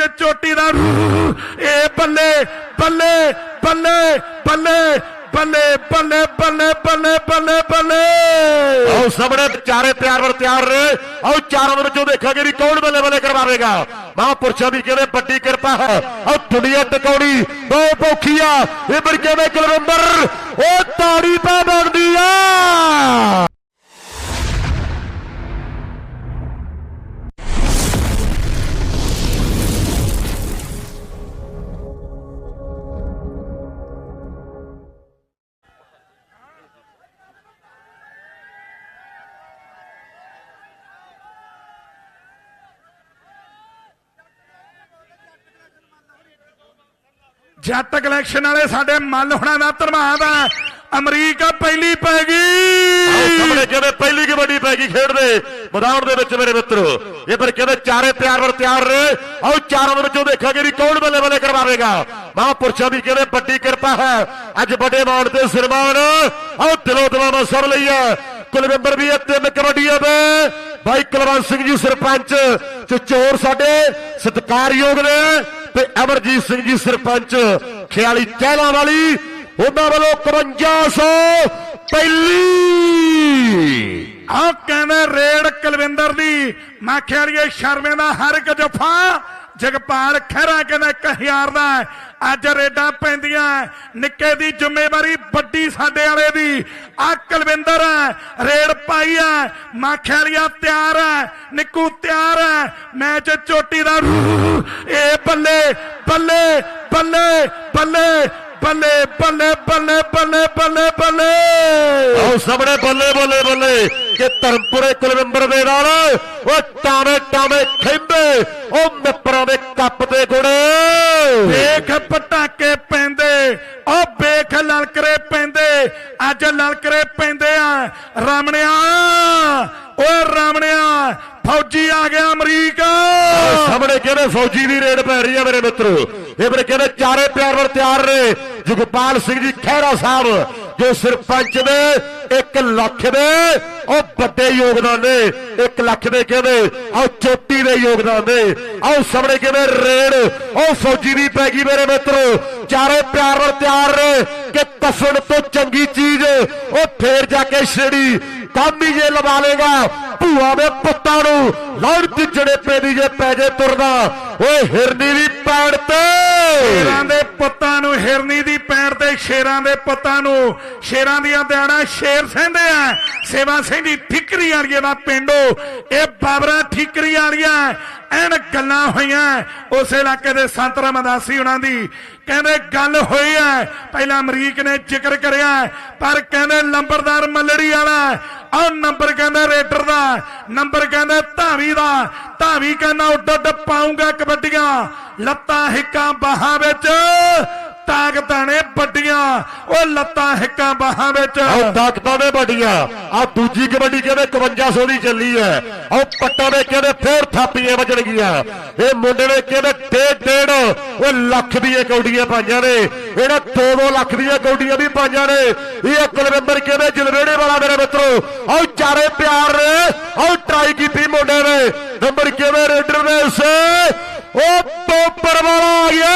ਤੇ ਚੋਟੀ ਦਾ ਇਹ ਬੱਲੇ ਬੱਲੇ ਬੱਲੇ ਬੱਲੇ ਬੱਲੇ ਬੱਲੇ ਬੱਲੇ ਬੱਲੇ ਬੱਲੇ ਬੱਲੇ। ਆਓ ਸਾਹਮਣੇ ਚਾਰੇ ਤਿਆਰ ਵਰ ਤਿਆਰ ਨੇ ਆਓ ਚਾਰਾਂ ਦੇ ਵਿੱਚੋਂ ਦੇਖਾਂਗੇ ਵੀ ਕੌਣ ਬੱਲੇ ਬੱਲੇ ਕਰਵਾਵੇਗਾ ਮਹਾਂਪੁਰਸ਼ਾਂ ਦੀ ਕਹਿੰਦੇ ਵੱਡੀ ਕਿਰਪਾ ਹੈ। ਆਓ ਦੁਨੀਆ ਟਿਕਾਉਣੀ। ਬਹੁਤ ਔਖੀ ਆ ਇਹ ਪਰ ਕਹਿੰਦੇ ਕੁਲਵੰਦਰ ਉਹ ਤਾੜੀ ਪਾ ਬਣਦੀ ਆ। ਜੱਟ ਕਲੈਕਸ਼ਨ ਵਾਲੇ ਸਾਡੇ ਮੱਲ ਹੁਣਾਂ ਦਾ ਧਰਮਾਦ ਹੈ, ਅਮਰੀਕਾ ਪਹਿਲੀ ਪੈ ਗਈ। ਸਾਹਮਣੇ ਕਹਿੰਦੇ ਪਹਿਲੀ ਕਬੱਡੀ ਪੈ ਗਈ ਖੇਡਦੇ? ਮੈਦਾਨ ਦੇ ਵਿੱਚ ਮੇਰੇ ਮਿੱਤਰੋ, ਇਹ ਪਰ ਕਹਿੰਦੇ ਚਾਰੇ ਤਿਆਰ ਵਰ ਤਿਆਰ ਨੇ ਆਓ ਚਾਰਾਂ ਦੇ ਵਿੱਚੋਂ ਦੇਖਾਂਗੇ ਵੀ ਕੌਣ ਬੱਲੇ ਬੱਲੇ ਕਰਵਾਵੇਗਾ। ਮਹਾਂਪੁਰਸ਼ਾਂ ਦੀ ਕਹਿੰਦੇ ਵੱਡੀ ਕਿਰਪਾ ਹੈ। ਅੱਜ ਵੱਡੇ ਮਾਣ ਤੇ ਸਨਮਾਨ। ਆਓ ਦਿਲੋਂ ਦਿਵਾਵਾ ਸਭ ਲਈ ਹੈ। ਕੁਲਵਿੰਦਰ ਵੀ ਇਹ ਤਿੰਨ ਕਬੱਡੀਆਂ ਦੇ। ਭਾਈ ਕੁਲਵੰਤ ਸਿੰਘ ਜੀ ਸਰਪੰਚ ਚਚੋਰ ਸਾਡੇ ਸਤਿਕਾਰਯੋਗ ਨੇ। ਤੇ ਅਮਰਜੀਤ ਸਿੰਘ ਜੀ ਸਰਪੰਚ, ਖਿਆਲੀ ਚਹਿਲਾਂ ਵਾਲੀ, ਉਹਨਾਂ ਵੱਲੋਂ 5500 ਪਹਿਲੀ। ਆ ਕਹਿੰਦੇ ਰੇਡ ਕੁਲਵਿੰਦਰ ਦੀ, ਮੈਂ ਖਿਆਲੀਏ ਸ਼ਰਮੇ ਦਾ ਹਰ ਇੱਕ ਜਫਾ, ਜਗਪਾਲ ਖਹਿਰਾ ਕਹਿੰਦਾ ਇੱਕ ਹਜ਼ਾਰ ਦਾ ਅੱਜ ਰੇਡਾਂ ਪੈਂਦੀਆਂ ਨਿੱਕੇ ਦੀ ਜ਼ਿੰਮੇਵਾਰੀ, ਵੱਡੀ ਸਾਡੇ ਵਾਲੇ ਦੀ। ਆ ਕੁਲਵਿੰਦਰ ਹੈ ਰੇਡ ਪਾਈ ਹੈ ਮੈਂ ਖਿਆਲੀਆ ਤਿਆਰ ਹੈ ਨਿੱਕੂ ਤਿਆਰ ਹੈ ਮੈਚ ਚੋਟੀ ਦਾ ਇਹ ਬੱਲੇ ਬੱਲੇ ਬੱਲੇ ਬੱਲੇ। ਬੱਲੇ ਬੱਲੇ ਬੱਲੇ ਬੱਲੇ ਬੱਲੇ ਬੱਲੇ। ਆਓ ਸਾਹਮਣੇ ਬੱਲੇ ਬੱਲੇ ਬੱਲੇ। ਕਿ ਧਰਮਪੁਰੇ ਕੁਲਵਿੰਦਰ ਦੇ ਨਾਲ ਉਹ ਟਾਵੇਂ ਟਾਵੇਂ ਖੈਂਦੇ ਉਹ ਮਿੱਤਰਾਂ ਦੇ ਕੱਪ ਤੇ ਗੁੜੇ। ਵੇਖ ਪਟਾਕੇ ਪੈਂਦੇ ਉਹ ਵੇਖ ਲਲਕਰੇ ਪੈਂਦੇ। ਅੱਜ ਲਲਕਰੇ ਪੈਂਦੇ ਆ ਰਾਮਣਿਆ ਓਏ ਰਾਮਣਿਆ, ਫੌਜੀ ਆ ਗਿਆ ਅਮਰੀਕਾ। ਸਾਹਮਣੇ ਕਹਿੰਦੇ ਫੌਜੀ ਦੀ ਰੇਡ ਪੈ ਰਹੀ ਆ ਮੇਰੇ ਮਿੱਤਰੋ? ਇਹ ਮੇਰੇ ਕਹਿੰਦੇ ਚਾਰੇ ਪਿਆਰ ਵਰ ਤਿਆਰ ਨੇ? ਜਗਪਾਲ ਸਿੰਘ ਜੀ ਖਹਿਰਾ ਸਾਹਿਬ, ਜੋ ਸਰਪੰਚ ਦੇ 1 ਲੱਖ ਦੇ, ਉਹ ਵੱਡੇ ਯੋਗਦਾਨ ਨੇ 1 ਲੱਖ ਦੇ ਕਹਿੰਦੇ, ਆਹ ਚੋਟੀ ਦੇ ਯੋਗਦਾਨ ਨੇ। ਆਹ ਸਾਹਮਣੇ ਕਹਿੰਦੇ ਰੇਡ, ਉਹ ਫੌਜੀ ਦੀ ਪੈ ਗਈ ਮੇਰੇ ਮਿੱਤਰੋ। ਚਾਰੇ ਪਿਆਰ ਨਾਲ ਤਿਆਰ ਨੇ, ਕਿ ਤਫੜ ਤੋਂ ਚੰਗੀ ਚੀਜ਼, ਉਹ ਫੇਰ ਜਾ ਕੇ ਛੇੜੀ। ਕੰਮ ਹੀ ਜੇ ਲਵਾ ਲੇਗਾ। ਭੂਆ ਦੇ ਪੁੱਤਾਂ ਨੂੰ ਲੜ ਜਿਹੜੇ ਪੈਦੀ ਜੇ ਪੈ ਜੇ ਤੁਰਦਾ ਓਏ ਹਿਰਨੀ ਦੀ ਪੈੜ ਤੇ। ਸ਼ੇਰਾਂ ਦੇ ਪੁੱਤਾਂ ਨੂੰ, ਹਿਰਨੀ ਦੀ ਪੈਰ ਤੇ, ਸ਼ੇਰਾਂ ਦੇ ਪੁੱਤਾਂ ਨੂੰ। ਸ਼ੇਰਾਂ ਦੀਆਂ ਦਿਹਾੜਾ ਸ਼ੇਰ ਸਹਿੰਦੇ ਆ। ਸੇਵਾ ਸਿੰਘ ਦੀ ਠਿਕਰੀ ਵਾਲੀਏ ਦਾ ਪਿੰਡੋ। ਇਹ ਬਾਬਰਾ ਠਿਕਰੀ ਵਾਲੀਆਂ ਐਨ ਗੱਲਾਂ ਹੋਈਆਂ। ਉਸ ਇਲਾਕੇ ਦੇ ਸੰਤ ਰਮਦਾਸੀ ਉਹਨਾਂ ਦੀ। ਕਹਿੰਦੇ ਗੱਲ ਹੋਈ ਹੈ ਪਹਿਲਾਂ ਅਮਰੀਕ ਨੇ ਜ਼ਿਕਰ ਕਰਿਆ। ਪਰ ਕਹਿੰਦੇ ਲੰਬਰਦਾਰ ਮੱਲੜੀ ਵਾਲਾ ਆਹ ਨੰਬਰ ਕਹਿੰਦਾ ਰੇਟਰ ਦਾ, ਨੰਬਰ ਕਹਿੰਦਾ ਧਾਵੀ ਦਾ। ਧਾਵੀ ਕਹਿੰਦਾ ਉੱਡ ਉੱਡ ਪਾਉਂਗਾ ਕਬੱਡੀਆਂ। ਲੱਤਾਂ ਹਿੱਕਾਂ ਬਾਹਾਂ ਵਿੱਚ। ਤਾਕਤਾਂ ਨੇ ਵੱਡੀਆਂ, ਉਹ ਲੱਤਾਂ ਹਿੱਕਾਂ ਬਾਹਾਂ ਵਿੱਚ। ਆਹ ਤਾਕਤਾਂ ਦੇ ਵੱਡੀਆਂ। ਆ ਦੂਜੀ ਕਬੱਡੀ ਕਹਿੰਦੇ 5100 ਦੀ ਚੱਲੀ ਐ ਆਹ ਪੱਟਾਂ ਦੇ ਕਹਿੰਦੇ ਫੇਰ ਥਾਪੀਆਂ ਵੱਜਣਗੀਆਂ ਇਹ ਮੁੰਡੇ ਨੇ ਕਹਿੰਦੇ ਡੇਢ ਡੇਢ, ਉਹ ਲੱਖ ਦੀਆਂ ਕੌਡੀਆਂ ਪਾਈਆਂ ਨੇ। ਇਹਨੇ 2-2 ਲੱਖ ਦੀਆਂ ਕੌਡੀਆਂ ਵੀ ਪਾਈਆਂ ਨੇ। ਇਹ ਕੁਲਵਿੰਦਰ ਕਹਿੰਦੇ ਜਲਵੇੜੇ ਵਾਲਾ ਮੇਰੇ ਮਿੱਤਰੋ? ਆਹ ਚਾਰੇ ਪਿਆਰ ਨੇ, ਆਹ ਟਰਾਈ ਕੀਤੀ ਮੁੰਡੇ ਨੇ। ਨੰਬਰ ਕਿਵੇਂ ਰੇਡਰ ਨੇ ਸੇ ਉਹ ਟੋਪਰ ਵਾਲਾ ਆ ਗਿਆ।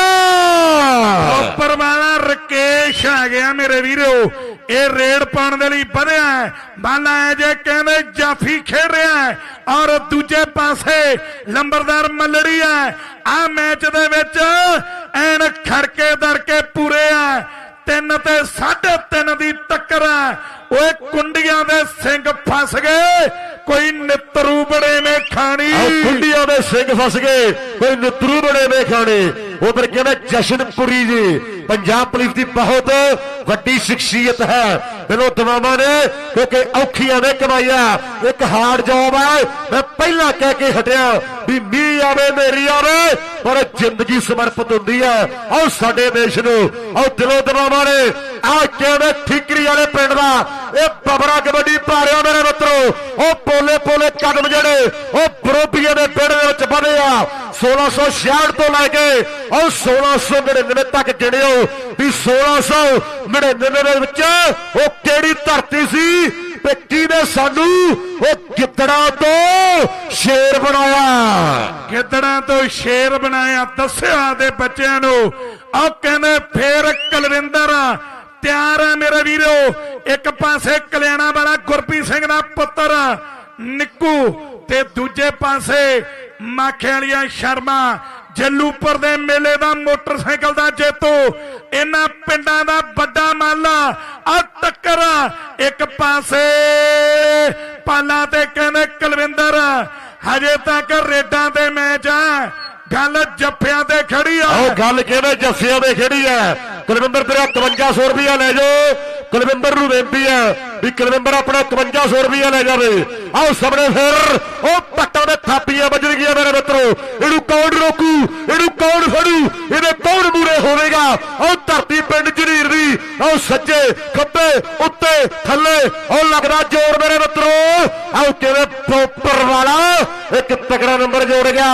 ਉੱਪਰ ਵਾਲਾ ਰਕੇਸ਼ ਆ ਗਿਆ ਮੇਰੇ ਵੀਰੋ। ਇਹ ਰੇਡ ਪਾਉਣ ਦੇ ਲਈ ਵਧਿਆ ਬਾਲਾ ਹੈ ਜੇ ਕਹਿੰਦੇ ਜਾਫੀ ਖੇਡ ਰਿਹਾ ਔਰ ਦੂਜੇ ਪਾਸੇ ਲੰਬਰਦਾਰ ਮੱਲੜੀ ਹੈ। ਆ ਮੈਚ ਦੇ ਵਿੱਚ ਐਨ ਖੜਕੇ ਦਰਕੇ ਪੂਰੇ ਆ। ਤਿੰਨ ਤੇ ਸਾਢੇ ਤਿੰਨ ਦੀ ਟੱਕਰ ਹੈ ਓਏ ਕੁੰਡੀਆਂ ਦੇ ਸਿੰਘ ਫਸ ਗਏ। ਕੋਈ ਨਿਤਰੂ ਬੜੇ ਨੇ ਖਾਣੀ ਆਹ ਦੇ ਸਿੰਘ ਫਸ ਗਏ, ਕੋਈ ਨਤਰੂ ਬੜੇ ਵੇ ਉਧਰ ਕਹਿੰਦੇ ਜਸ਼ਨਪੁਰੀ ਜੀ, ਪੰਜਾਬ ਪੁਲਿਸ ਦੀ ਬਹੁਤ ਵੱਡੀ ਸ਼ਖਸੀਅਤ ਹੈ। ਬਿਲੋ ਦਵਾਵਾਂ ਨੇ, ਕਿਉਂਕਿ ਔਖੀਆਂ ਨੇ ਕਮਾਈਆਂ। ਇੱਕ ਹਾਰਡ ਜੌਬ ਹੈ ਮੈਂ ਪਹਿਲਾਂ ਕਹਿ ਕੇ ਹਟਿਆ ਵੀ ਮੀਂਹ ਆਵੇ ਮੇਰੀ ਆਵੇ, ਪਰ ਜ਼ਿੰਦਗੀ ਸਮਰਪਿਤ ਹੁੰਦੀ ਹੈ ਆਓ ਸਾਡੇ ਦੇਸ਼ ਨੂੰ, ਆਓ ਦਿਲੋਂ ਦਵਾਵਾਂ ਨੇ। ਆਹ ਕਹਿੰਦੇ ਠਿਕਰੀ ਵਾਲੇ ਪਿੰਡ ਦਾ, ਇਹ ਬਬਰਾ ਕਬੱਡੀ ਪਾ ਰਿਹਾ ਮੇਰੇ ਮਿੱਤਰੋ। ਉਹ ਪੋਲੇ ਪੋਲੇ ਕਦਮ ਜਿਹੜੇ, ਉਹ ਬਰੋਬੀਏ ਦੇ ਪਿੰਡ ਦੇ ਵਿੱਚ ਵਧੇ ਆ 1666 ਤੋਂ ਲੈ ਕੇ ਉਹ 1699 ਤੱਕ ਗਿਣਿਓ ਵੀ 1699 ਦੇ ਵਿੱਚ ਉਹ ਕਿਹੜੀ ਧਰਤੀ ਸੀ? ਤੇ ਕਿਹਨੇ ਸਾਨੂੰ ਉਹ ਗਿੱਦੜਾਂ ਤੋਂ ਸ਼ੇਰ ਬਣਾਇਆ। ਗਿੱਦੜਾਂ ਤੋਂ ਸ਼ੇਰ ਬਣਾਇਆ, ਦੱਸਿਆ ਦੇ ਬੱਚਿਆਂ ਨੂੰ। ਆ ਕਹਿੰਦੇ ਫੇਰ ਕੁਲਵਿੰਦਰ, ਤਿਆਰ ਹੈ ਮੇਰੇ ਵੀਰੋ। ਇੱਕ ਪਾਸੇ ਕਲਿਆਣਾ ਵਾਲਾ ਗੁਰਪ੍ਰੀਤ ਸਿੰਘ ਦਾ ਪੁੱਤਰ, ਨਿੱਕੂ, ਤੇ ਦੂਜੇ ਪਾਸੇ ਮਾਖੇ ਵਾਲੀਆਂ ਸ਼ਰਮਾ, ਜੱਲੂਪੁਰ ਦੇ ਮੇਲੇ ਦਾ ਮੋਟਰਸਾਈਕਲ ਦਾ ਜੇਤੂ। ਇਹਨਾਂ ਪਿੰਡਾਂ ਦਾ ਵੱਡਾ ਮਾਲਾ ਆ ਟੱਕਰ, ਇੱਕ ਪਾਸੇ ਪਾਲਾ ਤੇ ਕਹਿੰਦੇ, ਕੁਲਵਿੰਦਰ, ਹਜੇ ਤੱਕ ਰੇਡਾਂ ਦੇ ਮੈਚ ਆ। ਗੱਲ ਜੱਫਿਆਂ ਤੇ ਖੜੀ ਆ। ਉਹ ਗੱਲ ਕਿਹੜੇ ਜੱਫਿਆਂ ਤੇ ਖੇੜੀ ਐ ਕੁਲਵਿੰਦਰ ਤੇਰਾ 5100 ਰੁਪਇਆ ਲੈ ਜਾਓ। ਕੁਲਵਿੰਦਰ ਨੂੰ ਬੇਨਤੀ ਹੈ ਵੀ ਕੁਲਵਿੰਦਰ ਆਪਣਾ 5100 ਰੁਪਇਆ ਲੈ ਜਾਵੇ। ਆਓ ਸਾਹਮਣੇ ਫਿਰ, ਉਹ ਪੱਟਾਂ ਦੇ ਥਾਪੀਆਂ ਵੱਜਣ ਗਈਆਂ ਮੇਰੇ ਮਿੱਤਰੋ। ਇਹਨੂੰ ਕੌਣ ਰੋਕੂ? ਇਹਨੂੰ ਕੌਣ ਫੜੂ? ਇਹਦੇ ਕੌਣ ਮੂਰੇ ਹੋਵੇਗਾ? ਉਹ ਧਰਤੀ ਪਿੰਡ ਝਨੀਰ ਦੀ, ਆਓ ਸੱਜੇ ਖੱਬੇ, ਉੱਤੇ, ਥੱਲੇ ਉਹ ਲੱਗਦਾ ਜੋਰ ਮੇਰੇ ਮਿੱਤਰੋ। ਆਓ ਕਿਵੇਂ ਪੋਪਰ ਵਾਲਾ, ਇੱਕ ਤਕੜਾ ਨੰਬਰ ਜੋੜ ਗਿਆ।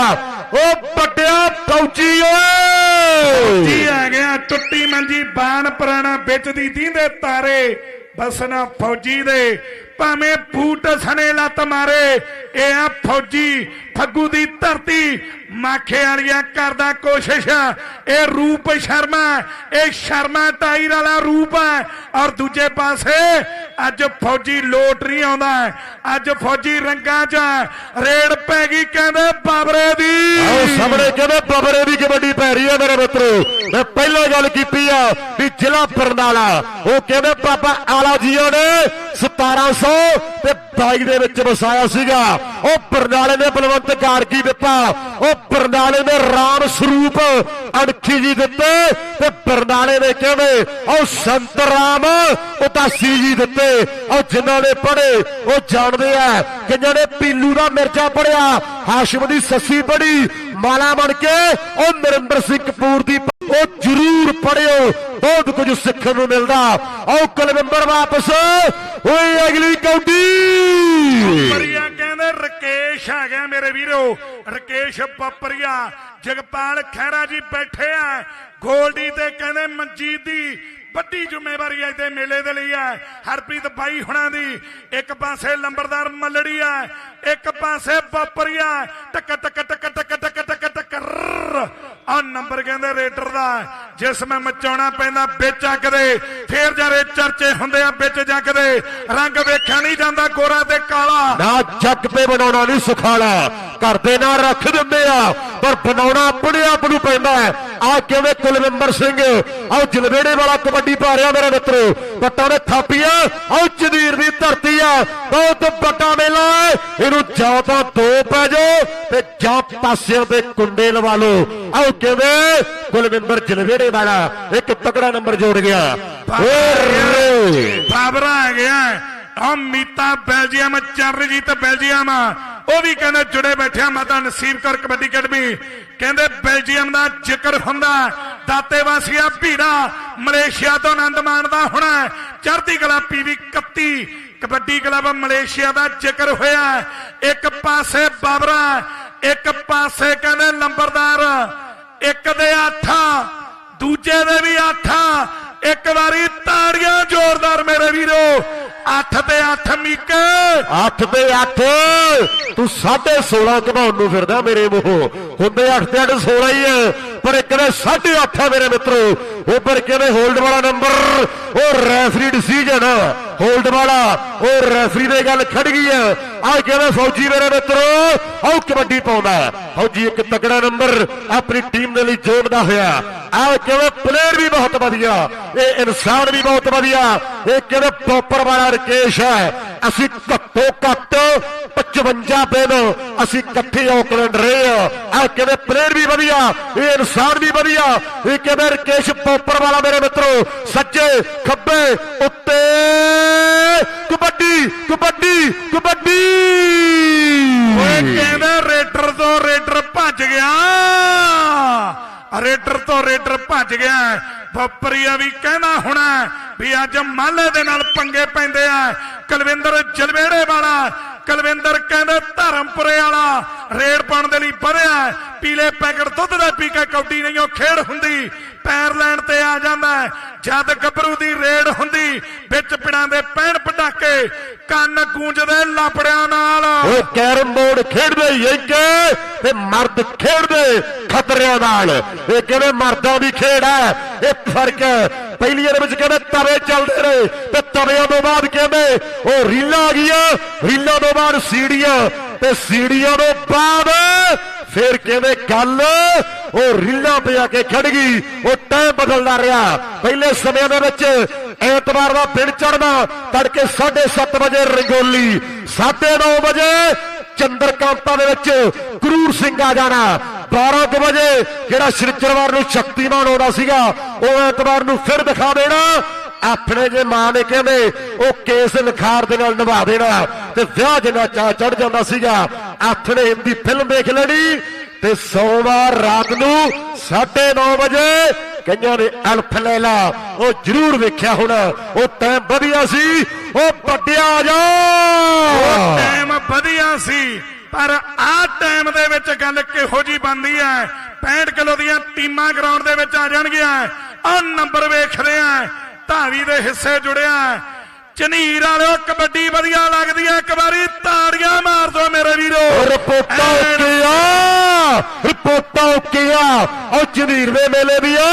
ਉਹ ਵੱਡਿਆ ਫੌਜੀ ਓਏ! ਜੀ ਆ ਗਿਆ, ਟੁੱਟੀ ਮੰਜੀ ਬਾਣ ਪੁਰਾਣਾ ਵਿੱਚ ਦੀ ਦੀਂਦੇ ਤਾਰੇ। ਬਸਨਾ ਫੌਜੀ ਦੇ ਭਾਵੇਂ ਫੂਟ ਸਣੇ ਲੱਤ ਮਾਰੇ ਇਹ ਆ ਫੌਜੀ ਫੱਗੂ ਦੀ ਧਰਤੀ ਮਾਖੇ ਵਾਲੀਆਂ ਕਰਦਾ ਕੋਸ਼ਿਸ਼ ਇਹ ਰੂਪ ਸ਼ਰਮਾ ਇਹ ਸ਼ਰਮਾ ਟਾਇਰ ਵਾਲਾ ਰੂਪ ਹੈ ਔਰ ਦੂਜੇ ਪਾਸੇ ਅੱਜ ਫੌਜੀ ਲੋਟ ਨਹੀਂ ਆਉਂਦਾ ਅੱਜ ਫੌਜੀ ਰੰਗਾਂ 'ਚ ਹੈ। ਰੇਡ ਪੈ ਗਈ ਕਹਿੰਦੇ ਬਾਬਰੇ ਦੀ। ਆਓ ਸਾਹਮਣੇ ਕਹਿੰਦੇ ਬਬਰੇ ਦੀ ਕਬੱਡੀ ਪੈ ਰਹੀ ਹੈ ਮੇਰੇ ਮਿੱਤਰੋ। ਮੈਂ ਪਹਿਲਾਂ ਗੱਲ ਕੀਤੀ ਆ ਵੀ ਜ਼ਿਲ੍ਹਾ ਬਰਨਾਲਾ, ਉਹ ਕਹਿੰਦੇ ਬਾਬਾ ਆਲਾ ਜੀਓ ਨੇ 1700 ਤੇ 22 ਦੇ ਵਿੱਚ ਵਸਾਇਆ ਸੀਗਾ। ਉਹ ਬਰਨਾਲੇ ਨੇ ਬਲਵੰਤ ਗਾਰਗੀ ਦਿੱਤਾ। ਉਹ ਬਰਨਾਲੇ ਨੇ ਰਾਮ ਸਰੂਪ ਅਣਖੀ ਜੀ ਦਿੱਤੇ ਤੇ ਬਰਨਾਲੇ ਨੇ ਕਹਿੰਦੇ ਉਹ ਸੰਤ ਰਾਮ ਉਦਾਸੀ ਜੀ ਦਿੱਤੇ। ਉਹ ਜਿਨ੍ਹਾਂ ਨੇ ਪੜ੍ਹੇ, ਉਹ ਜਾਣਦੇ ਆ ਕਿ ਨੇ ਪੀਲੂ ਦਾ ਮਿਰਜ਼ਾ ਪੜਿਆ ਹਾਸ਼ਮ ਦੀ ਸੱਸੀ ਪੜੀ ਮਾਲਾ ਬਣ ਕੇ ਉਹ ਨਰਿੰਦਰ ਸਿੰਘ ਕਪੂਰ ਦੀ ਉਹ ਜ਼ਰੂਰ ਪੜਿਓ ਬਹੁਤ ਕੁਝ ਸਿੱਖਣ ਨੂੰ ਮਿਲਦਾ। ਆਓ ਕੁਲਵਿੰਦਰ ਵਾਪਸ, ਓਏ ਅਗਲੀ ਕੌਡੀ! ਪਪਰੀਆ ਕਹਿੰਦੇ, ਰਕੇਸ਼ ਆ ਗਿਆ ਮੇਰੇ ਵੀਰੋ, ਰਕੇਸ਼ ਪਪਰੀਆ, ਜਗਪਾਲ ਖਹਿਰਾ ਜੀ ਬੈਠੇ ਆ, ਗੋਲਡੀ ਤੇ ਕਹਿੰਦੇ, ਮਨਜੀਤ ਦੀ ਵੱਡੀ ਜ਼ਿੰਮੇਵਾਰੀ ਅੱਜ ਦੇ ਮੇਲੇ ਦੇ ਲਈ ਹੈ ਹਰਪ੍ਰੀਤ ਬਾਈ ਹੁਣਾਂ ਦੀ ਇੱਕ ਪਾਸੇ ਲੰਬਰਦਾਰ ਮੱਲੜੀ ਆ ਇੱਕ ਪਾਸੇ ਪਪਰੀਆ ਟਕ ਟਕ ਟਕ ਟਕ ਟਕ ਟਕ ਟਕ ਆ ਨੰਬਰ ਕਹਿੰਦੇ ਰੇਟਰ ਦਾ ਜਿਸ ਮੈਂ ਮਚਾਉਣਾ ਪੈਂਦਾ ਵਿੱਚ ਆ ਫੇਰ ਜਾਰੇ ਚਰਚੇ ਹੁੰਦੇ ਆ ਵਿੱਚ ਜਾ ਰੰਗ ਵੇਖਿਆ ਨਹੀਂ ਜਾਂਦਾ ਗੋਰਾ ਤੇ ਕਾਲਾ ਨਾ ਜੱਗ ਤੇ ਬਣਾਉਣਾ ਨਹੀਂ ਸੁਖਾਲਾ ਘਰ ਦੇ ਨਾਲ ਰੱਖ ਦਿੰਦੇ ਆ ਪਰ ਬਣਾਉਣਾ ਆਪਣੇ ਆਪ ਨੂੰ ਪੈਂਦਾ ਹੈ। ਆ ਕਿਵੇਂ ਕੁਲਵਿੰਦਰ ਸਿੰਘ? ਆਓ ਜਲਵੇੜੇ ਵਾਲਾ ਕਬੱਡੀ ਪਾ ਰਿਹਾ ਮੇਰੇ ਮਿੱਤਰੋ। ਪੱਟਾਂ ਦੇ ਥਾਪੀਆਂ ਆਓ ਚਦੀਰ ਦੀ ਧਰਤੀ ਆ। ਬਹੁਤ ਵੱਡਾ ਮੇਲਾ ਇਹਨੂੰ ਜਾਂ ਤਾਂ ਦੋ ਪੈ ਜਾਓ ਤੇ ਜਾਂ ਪਾਸਿਆਂ ਦੇ ਕੁੰਡੇ ਲਵਾ ਲਓ। ਆਓ ਕਿਵੇਂ? ਕੁਲਵਿੰਦਰ ਜਲਵੇੜੇ ਵਾਲਾ ਇੱਕ ਤਕੜਾ ਨੰਬਰ ਜੋੜ ਗਿਆ। ਓਏ ਬਾਬਰਾ ਆ ਗਿਆ ਆ। Meeta Belgium Charanjit Belgium. ਉਹ ਵੀ ਕਹਿੰਦੇ ਜੁੜੇ ਬੈਠਿਆ ਮਾਤਾ ਨਸੀਬ ਕਰ ਕਬੱਡੀ ਅਕੈਡਮੀ। ਕਹਿੰਦੇ ਬੈਲਜੀਅਮ ਦਾ ਜ਼ਿਕਰ ਹੁੰਦਾ ਦਾਤੇ ਵਾਸੀਆ ਭੀੜਾ, ਮਲੇਸ਼ੀਆ ਤੋਂ ਆਨੰਦ ਮਾਣਦਾ ਹੋਣਾ ਚੜ੍ਹਦੀ ਕਲਾ ਪੀਵੀ 31 ਕਬੱਡੀ ਕਲੱਬ ਮਲੇਸ਼ੀਆ ਦਾ ਜ਼ਿਕਰ ਹੋਇਆ ਇੱਕ ਪਾਸੇ ਬਾਬਰਾ, ਇੱਕ ਪਾਸੇ ਕਹਿੰਦੇ ਲੰਬਰਦਾਰ। ਇੱਕ ਦੇ ਆਠਾ, ਦੂਜੇ ਦੇ ਵੀ ਆਠਾ। ਇੱਕ ਵਾਰੀ ਤਾੜੀਆਂ ਜ਼ੋਰਦਾਰ ਮੇਰੇ ਵੀਰੋ ਅੱਠ ਤੇ ਅੱਠ ਮੀਕ। 8 ਤੇ 8 ਤੂੰ 16.5 ਘਮਾਉਣ ਨੂੰ ਫਿਰਦਾ ਮੇਰੇ ਮੂੰਹ। ਹੁੰਦੇ ਅੱਠ ਤੇ 8 16 ਹੀ ਹੈ ਪਰ ਇੱਕ ਦੇ 8.5 ਆ ਮੇਰੇ ਮਿੱਤਰੋ। ਉਹ ਪਰ ਕਿਵੇਂ ਹੋਲਡ ਵਾਲਾ ਨੰਬਰ। ਉਹ ਰੈਫਰੀ ਡਿਸੀਜਨ ਹੋਲਡ ਵਾਲਾ। ਉਹ ਰੈਫਰੀ ਦੇ ਗੱਲ ਖੜ ਗਈ ਹੈ ਆ ਕਿਵੇਂ ਫੌਜੀ ਮੇਰੇ ਮਿੱਤਰੋ, ਆਹ ਕਬੱਡੀ ਪਾਉਂਦਾ ਫੌਜੀ ਇੱਕ ਤਕੜਾ ਨੰਬਰ ਆਪਣੀ ਟੀਮ ਦੇ ਲਈ ਜੋੜਦਾ ਹੋਇਆ ਆ ਕਿਵੇਂ ਪਲੇਅਰ ਵੀ ਬਹੁਤ ਵਧੀਆ, ਇਹ ਇਨਸਾਨ ਵੀ ਬਹੁਤ ਵਧੀਆ, ਇਹ ਕਿਵੇਂ ਪ੍ਰੋਪਰ ਵਾਲਾ ਰਕੇਸ਼ ਹੈ। ਅਸੀਂ ਘੱਟੋ ਘੱਟ 55 ਦਿਨ ਅਸੀਂ ਇਕੱਠੇ ਆਕਲੈਂਡ ਰਹੇ ਆ ਆ ਕਿਵੇਂ ਪਲੇਅਰ ਵੀ ਵਧੀਆ, ਇਹ ਇਨਸਾਨ ਵੀ ਵਧੀਆ, ਇਹ ਕਿਵੇਂ ਰਕੇਸ਼ ਪ੍ਰੋਪਰ ਵਾਲਾ ਮੇਰੇ ਮਿੱਤਰੋ, ਸੱਜੇ ਖੱਬੇ ਉੱਤੇ ਕਬੱਡੀ ਕਬੱਡੀ ਕਬੱਡੀ। ਓਏ ਕਹਿੰਦਾ ਰੇਡਰ ਤੋਂ ਰੇਡਰ ਭੱਜ ਗਿਆ। ਰੇਡਰ ਤੋਂ ਰੇਡਰ ਭੱਜ ਗਿਆ। ਬੱਪਰੀਆ ਵੀ ਕਹਿੰਦਾ ਹੋਣਾ ਵੀ ਅੱਜ ਮਾਲੇ ਦੇ ਨਾਲ ਪੰਗੇ ਪੈਂਦੇ ਆ। ਕੁਲਵਿੰਦਰ ਜਲਵੇੜੇ ਵਾਲਾ, ਕਲਵਿੰਦਰ ਕਹਿੰਦੇ ਧਰਮਪੁਰੇ ਵਾਲਾ ਰੇਡ ਪਾਉਣ ਦੇ ਲਈ ਵਧਿਆ ਪੀਲੇ ਪੈਕਟ ਦੁੱਧ ਦਾ ਪੀ ਕੇ ਕੌਡੀ ਨਹੀਂ, ਉਹ ਖੇਡ ਹੁੰਦੀ। ਪੈਰ ਲੈਣ ਤੇ ਆ ਜਾਂਦਾ ਜਦ ਗੱਭਰੂ ਦੀ ਰੇਡ ਹੁੰਦੀ, ਵਿੱਚ ਪਿੜਾਂ ਦੇ ਪੈਣ ਪਟਾਕੇ, ਕੰਨ ਗੂੰਜਦੇ ਲਾਪੜਿਆਂ ਨਾਲ। ਉਹ ਕੈਰਮ ਬੋਰਡ ਖੇਡਦੇ ਯੰਕੇ ਤੇ ਮਰਦ ਖੇਡਦੇ ਖਤਰਿਆਂ ਨਾਲ। ਇਹ ਕਹਿੰਦੇ ਮਰਦਾਂ ਦੀ ਖੇਡ ਹੈ? ਇਹ ਫ਼ਰਕ ਹੈ। ਪਹਿਲੀ ਦੇ ਵਿੱਚ ਕਹਿੰਦੇ ਤਵੇ ਚੱਲਦੇ ਰਹੇ, ਤੇ ਤਵਿਆਂ ਤੋਂ ਬਾਅਦ ਕਹਿੰਦੇ ਉਹ ਰੀਲਾਂ ਆ ਗਈਆਂ। ਰੀਲਾਂ ਤੋਂ ਬਾਅਦ ਸੀੜੀਆਂ, ਤੇ ਸੀੜੀਆਂ ਤੋਂ ਬਾਅਦ ਫਿਰ ਕਹਿੰਦੇ ਗੱਲ? ਉਹ ਰੀਲਾਂ ਤੇ ਕੇ ਖੜ ਗਈ, ਉਹ ਟਾਈਮ ਬਦਲਦਾ ਰਿਹਾ। ਪਹਿਲੇ ਸਮਿਆਂ ਦੇ ਵਿੱਚ ਐਤਵਾਰ ਦਾ ਦਿਨ ਚੜ੍ਹਦਾ, ਤੜਕੇ 7:30 ਵਜੇ ਰੰਗੋਲੀ 9:30 ਵਜੇ ਚੰਦਰਕਾਂਤਾ ਦੇ ਵਿੱਚ ਕਰੂਰ ਸਿੰਘ ਆ ਜਾਣਾ। 12 ਕੁ ਵਜੇ ਜਿਹੜਾ ਸ਼ਨੀਚਰਵਾਰ ਨੂੰ ਸ਼ਕਤੀਮਾਨ ਆਉਂਦਾ ਸੀਗਾ, ਉਹ ਐਤਵਾਰ ਨੂੰ ਫਿਰ ਦਿਖਾ ਦੇਣਾ। ਆਪਣੇ ਜੇ ਮਾਂ ਨੇ ਕਹਿੰਦੇ, ਉਹ ਕੇਸ ਨਿਖਾਰ ਦੇ ਨਾਲ ਨਿਭਾ ਦੇਣਾ। ਤੇ ਵਿਆਹ ਜਿੰਨਾ ਚਾ ਚੜ ਜਾਂਦਾ ਸੀਗਾ, ਆਥਣੇ ਹਿੰਦੀ ਫਿਲਮ ਦੇਖ ਲੈਣੀ ਤੇ ਸੋਮਵਾਰ ਰਾਤ ਨੂੰ 9:30 ਵਜੇ ਕਈਆਂ ਨੇ ਅਲਫ ਲੈਲਾ ਉਹ ਜ਼ਰੂਰ ਵੇਖਿਆ ਹੋਣਾ। ਉਹ ਟਾਈਮ ਵਧੀਆ ਸੀ। ਉਹ ਵੱਡਿਆ ਜਾ। ਟਾਈਮ ਵਧੀਆ ਸੀ। ਪਰ ਆਹ ਟਾਈਮ ਦੇ ਵਿੱਚ ਗੱਲ ਕਿਹੋ ਜੀ ਬਣਦੀ ਹੈ? 65 ਕਿਲੋ ਦੀਆਂ ਟੀਮਾਂ ਗਰਾਊਂਡ ਦੇ ਵਿੱਚ ਆ ਜਾਣਗੀਆਂ। ਆ ਨੰਬਰ ਵੇਖਦੇ ਆ ਧਾਵੀ ਦੇ ਹਿੱਸੇ ਜੁੜਿਆ ਝਨੀਰ ਵਾਲਿਓ ਕਬੱਡੀ ਵਧੀਆ ਲੱਗਦੀ ਹੈ। ਇੱਕ ਵਾਰੀ ਤਾੜੀਆਂ ਮਾਰ ਦਿਓ ਮੇਰੇ ਵੀਰੋ। ਰਿਪੋਰਟਾਂ ਐਨ ਓਕੇ ਆ ਰਿਪੋਰਟਾਂ ਓਕੇ ਆ ਉਹ ਜਨੀਰਵੇ ਮੇਲੇ ਵੀ ਆ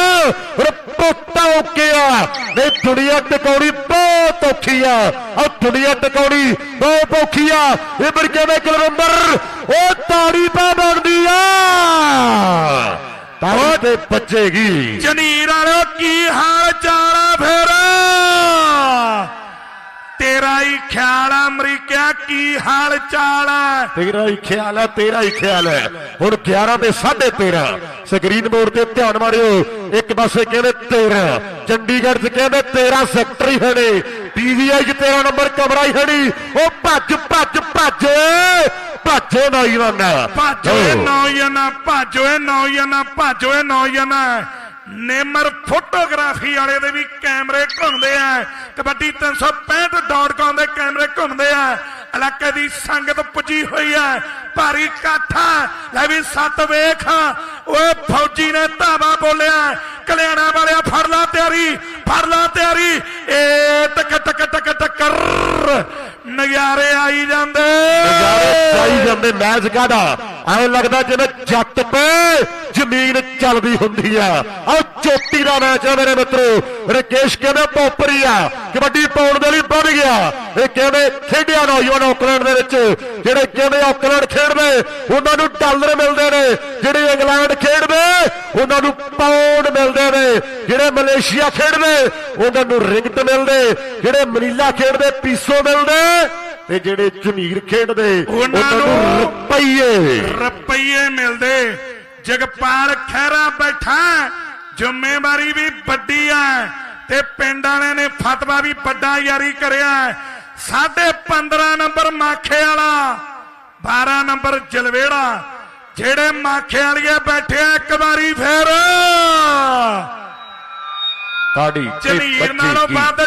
ਰਿਪੋਰਟਾਂ ਓਕੇ ਆ ਨਹੀਂ ਦੁਨੀਆ ਟਿਕਾਉਣੀ ਬਹੁਤ ਔਖੀ ਆ। ਉਹ ਦੁਨੀਆ ਟਿਕਾਉਣੀ ਬਹੁਤ ਔਖੀ ਆ। ਇਹ ਫਿਰ ਕਿਵੇਂ ਕੁਲਵੰਦਰ ਉਹ ਤਾੜੀ ਪਾ ਬਣਦੀ ਆ। ਤਾੜੀ ਤੇ ਬੱਚੇਗੀ ਜਨੀਰ ਵਾਲਿਓ ਕੀ ਹਾਲ ਚਾਲ ਆ ਫੇਰ? ਤੇਰਾ ਹੀ ਖਿਆਲ ਆ ਅਮਰੀਕਾ ਕੀ ਹਾਲ ਚਾਲ ਤੇਰਾ ਹੀ ਖਿਆਲ ਹੈ ਤੇਰਾ ਹੀ ਖਿਆਲ ਹੈ। ਹੁਣ 11 ਤੇ 13.5 ਸਕਰੀਨ ਬੋਰਡ ਤੇ ਧਿਆਨ ਮਾਰਿਓ। ਇੱਕ ਪਾਸੇ ਕਹਿੰਦੇ 13 ਚੰਡੀਗੜ੍ਹ 'ਚ ਕਹਿੰਦੇ 13 ਸੈਕਟਰ ਹੀ ਖੜੇ। ਪੀਵੀਆਈ 'ਚ 13 ਨੰਬਰ ਕਮਰਾ ਹੀ ਖੜੀ। ਉਹ ਭੱਜ ਭੱਜ ਭੱਜ। ਭੱਜੋ ਨੌਜਵਾਨ। ਭਾਜੋ ਨੌਜਵਾਨਾ ਭਾਜੋ ਨੌਜਵਾਨਾ ਭਾਜੋ ਨੌਜਵਾਨਾ। ਨੇਮਰ ਫੋਟੋਗ੍ਰਾਫੀ ਵਾਲੇ ਦੇ ਵੀ ਕੈਮਰੇ ਘੁੰਮਦੇ ਆ। ਕਬੱਡੀ 365.com ਦੇ ਕੈਮਰੇ ਘੁੰਮਦੇ ਆ। ਇਲਾਕੇ ਦੀ ਸੰਗਤ ਪੁੱਜੀ ਹੋਈ ਆ। ਭਾਰੀ ਇਕੱਠਾ ਲੈ ਵੀ ਸੱਤ ਵੇਖ। ਓਏ ਫੌਜੀ ਨੇ ਧਾਵਾ ਬੋਲਿਆ। ਕਲਿਆਣਾ ਵਾਲਿਆ ਫੜ ਲਾ ਤਿਆਰੀ। ਫੜ ਲਾ ਤਿਆਰੀ। ਏ ਟਕ ਟਕ ਟਕ ਟਕਰ ਨਜ਼ਾਰੇ ਆਈ ਜਾਂਦੇ। ਆਈ ਜਾਂਦੇ, ਮੈਚ ਕਾਦਾ ਐਂ ਲੱਗਦਾ ਜਿਵੇਂ ਜੱਟ ਤੇ ਜ਼ਮੀਨ ਚੱਲਦੀ ਹੁੰਦੀ ਆ। ਆਹ ਚੋਟੀ ਦਾ ਮੈਚ ਆ ਮੇਰੇ ਮਿੱਤਰੋ। ਰਕੇਸ਼ ਕਹਿੰਦੇ, ਪੋਪਰੀ ਆ। ਕਬੱਡੀ ਪਾਉਣ ਦੇ ਲਈ ਬਣ ਗਿਆ। ਇਹ ਕਹਿੰਦੇ ਖੇਡਿਆ ਨੌਜਵਾਨ ਆਕਲੈਂਡ ਦੇ ਵਿੱਚ? ਜਿਹੜੇ ਕਹਿੰਦੇ ਆਕਲੈਂਡ ਖੇਡਦੇ ਉਹਨਾਂ ਨੂੰ ਡਾਲਰ ਮਿਲਦੇ ਨੇ। ਜਿਹੜੇ ਇੰਗਲੈਂਡ ਖੇਡਦੇ ਉਹਨਾਂ ਨੂੰ ਪਾਉਂਡ ਮਿਲਦੇ ਨੇ। ਜਿਹੜੇ ਮਲੇਸ਼ੀਆ ਖੇਡਦੇ ਉਹਨਾਂ ਨੂੰ ਰਿੰਗਟ ਮਿਲਦੇ। ਜਿਹੜੇ ਮਨੀਲਾ ਖੇਡਦੇ ਪੀਸੋ ਮਿਲਦੇ। ਤੇ ਜਿਹੜੇ ਝਨੀਰ ਖੇਡਦੇ ਉਹਨਾਂ ਨੂੰ ਰੁਪਈਏ। ਰੁਪਈਏ ਮਿਲਦੇ। ਜਗਪਾਲ ਖਹਿਰਾ ਬੈਠਾ ਜ਼ਿੰਮੇਵਾਰੀ ਵੀ ਵੱਡੀ ਹੈ। ਤੇ ਪਿੰਡ ਵਾਲਿਆਂ ਨੇ ਫਤਵਾ ਵੀ ਵੱਡਾ ਜਾਰੀ ਕਰਿਆ ਸਾਢੇ 15 ਨੰਬਰ ਮਾਖੇ ਵਾਲਾ 12 ਨੰਬਰ ਜਲਵੇੜਾ। ਜਿਹੜੇ ਮਾਖੇ ਵਾਲੀਏ ਬੈਠੇ ਆ ਇੱਕ ਵਾਰੀ ਫੇਰ ਤਾੜੀ ਝਨੀਰ ਨਾਲੋਂ ਵੱਧ